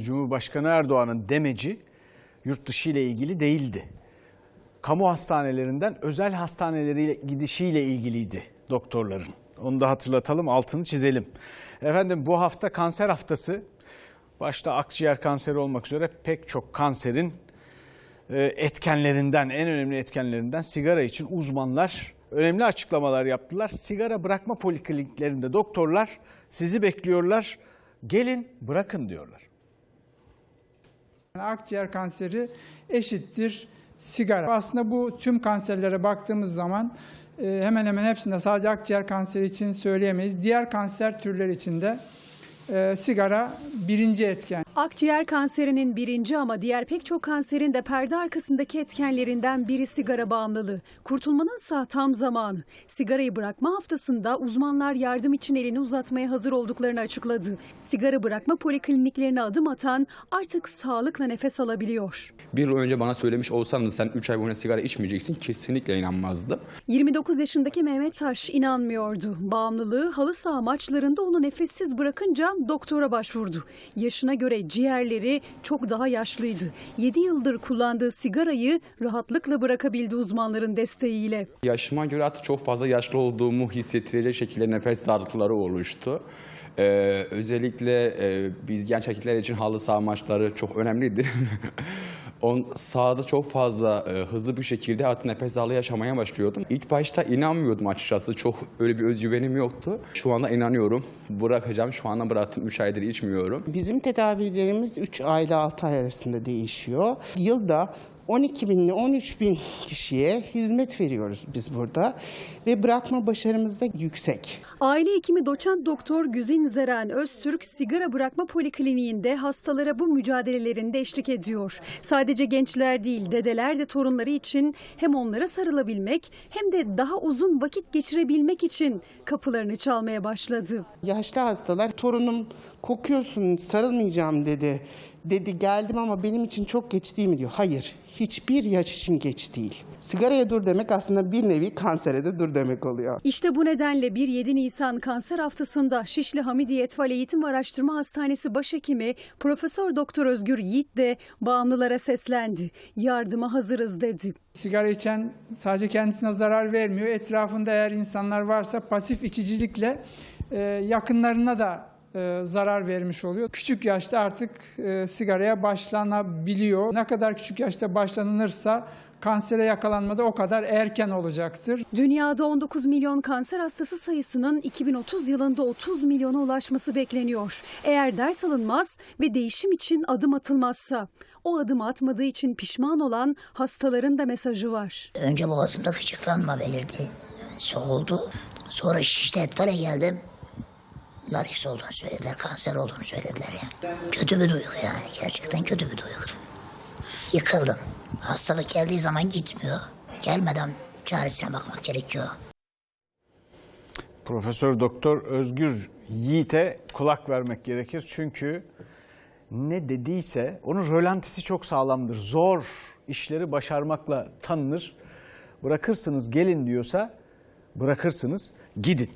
Cumhurbaşkanı Erdoğan'ın demeci yurt dışı ile ilgili değildi. Kamu hastanelerinden özel hastanelere gidişiyle ilgiliydi doktorların. Onu da hatırlatalım, altını çizelim. Efendim bu hafta kanser haftası. Başta akciğer kanseri olmak üzere pek çok kanserin e, etkenlerinden, en önemli etkenlerinden sigara için uzmanlar önemli açıklamalar yaptılar. Sigara bırakma polikliniklerinde doktorlar sizi bekliyorlar. Gelin bırakın diyorlar. Akciğer kanseri eşittir sigara. Aslında bu tüm kanserlere baktığımız zaman e, hemen hemen hepsinde sadece akciğer kanseri için söyleyemeyiz. Diğer kanser türleri için de e, sigara birinci etken. Akciğer kanserinin birinci ama diğer pek çok kanserin de perde arkasındaki etkenlerinden biri sigara bağımlılığı. Kurtulmanın ise tam zamanı. Sigarayı bırakma haftasında uzmanlar yardım için elini uzatmaya hazır olduklarını açıkladı. Sigara bırakma polikliniklerine adım atan artık sağlıkla nefes alabiliyor. Bir yıl önce bana söylemiş olsanız sen 3 ay boyunca sigara içmeyeceksin kesinlikle inanmazdım. 29 yaşındaki Mehmet Taş inanmıyordu. Bağımlılığı halı saha maçlarında onu nefessiz bırakınca doktora başvurdu. Yaşına göre ciğerleri çok daha yaşlıydı. 7 yıldır kullandığı sigarayı rahatlıkla bırakabildi uzmanların desteğiyle. Yaşıma göre artık çok fazla yaşlı olduğumu hissettirecek şekilde nefes darlıkları oluştu. Ee, özellikle e, biz genç erkekler için halı saha maçları çok önemlidir. On sahada çok fazla e, hızlı bir şekilde artık nefes darlığı yaşamaya başlıyordum. İlk başta inanmıyordum açıkçası. Çok öyle bir özgüvenim yoktu. Şu anda inanıyorum. Bırakacağım. Şu anda bıraktım. 3 aydır içmiyorum. Bizim tedavilerimiz 3 ay ile 6 ay arasında değişiyor. Yılda 12 bin ile 13 bin kişiye hizmet veriyoruz biz burada ve bırakma başarımız da yüksek. Aile hekimi doçent doktor Güzin Zeren Öztürk sigara bırakma polikliniğinde hastalara bu mücadelelerinde eşlik ediyor. Sadece gençler değil dedeler de torunları için hem onlara sarılabilmek hem de daha uzun vakit geçirebilmek için kapılarını çalmaya başladı. Yaşlı hastalar torunum kokuyorsun sarılmayacağım dedi. Dedi geldim ama benim için çok geç değil mi diyor. Hayır hiçbir yaş için geç değil. Sigaraya dur demek aslında bir nevi kansere de dur demek oluyor. İşte bu nedenle 1-7 Nisan kanser haftasında Şişli Hamidiye Etfal Eğitim Araştırma Hastanesi Başhekimi Profesör Doktor Özgür Yiğit de bağımlılara seslendi. Yardıma hazırız dedi. Sigara içen sadece kendisine zarar vermiyor. Etrafında eğer insanlar varsa pasif içicilikle e, yakınlarına da e, zarar vermiş oluyor. Küçük yaşta artık e, sigaraya başlanabiliyor. Ne kadar küçük yaşta başlanılırsa kansere yakalanmada o kadar erken olacaktır. Dünyada 19 milyon kanser hastası sayısının 2030 yılında 30 milyona ulaşması bekleniyor. Eğer ders alınmaz ve değişim için adım atılmazsa, o adım atmadığı için pişman olan hastaların da mesajı var. Önce boğazımda gıcıklanma belirdi. Soğuldu. Sonra şişte etvale geldim. Larix olduğunu söylediler, kanser olduğunu söylediler ya. Kötü bir duygu yani, gerçekten kötü bir duygu. Yıkıldım. Hastalık geldiği zaman gitmiyor. Gelmeden çaresine bakmak gerekiyor. Profesör Doktor Özgür Yiğit'e kulak vermek gerekir. Çünkü ne dediyse onun rölantisi çok sağlamdır. Zor işleri başarmakla tanınır. Bırakırsınız gelin diyorsa bırakırsınız gidin.